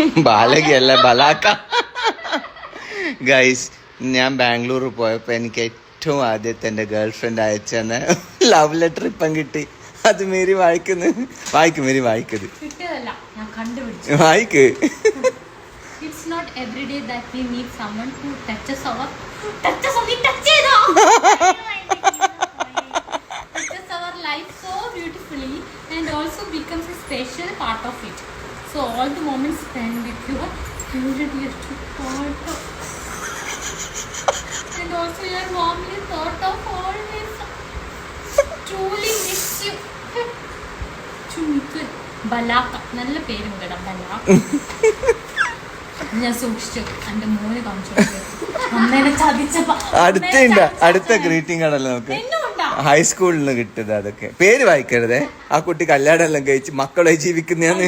ബാലകിയല്ല ബലാക്ക. Guys ഞാൻ ബാംഗ്ലൂർ പോയപ്പോൾ എനിക്ക് ഏറ്റവും ആദ്യത്തെ എന്റെ ഗേൾ ഫ്രണ്ട് അയച്ചെന്ന ലവ് ലെറ്റർ ഇപ്പം കിട്ടി. അത് മേരി വായിക്കുന്നു. വായിക്കും മേരി വായിക്കത് വായിക്ക്. It's not every day that we need someone to touches our touches only touch ചെയ്തോ? Touches our life so beautifully and also becomes a special part of it so all the moments spend with your favourite and also your warmly thought of always truly miss you. ചുമിക്ക് ബലാക്ക നല്ല പേരും കേട്ടോ ബലാക്ക ഞാൻ സൂക്ഷിച്ചു എന്റെ മോന് അടുത്തുണ്ട് അടുത്ത ഗ്രീറ്റിംഗ് ആണല്ലോ നമുക്ക്. ഹൈസ്കൂളിൽ നിന്ന് കിട്ടിയത് അതൊക്കെ. പേര് വായിക്കരുതേ. ആ കുട്ടി കല്യാണം എല്ലാം കഴിച്ച് മക്കളെ ജീവിക്കുന്നതാണ്.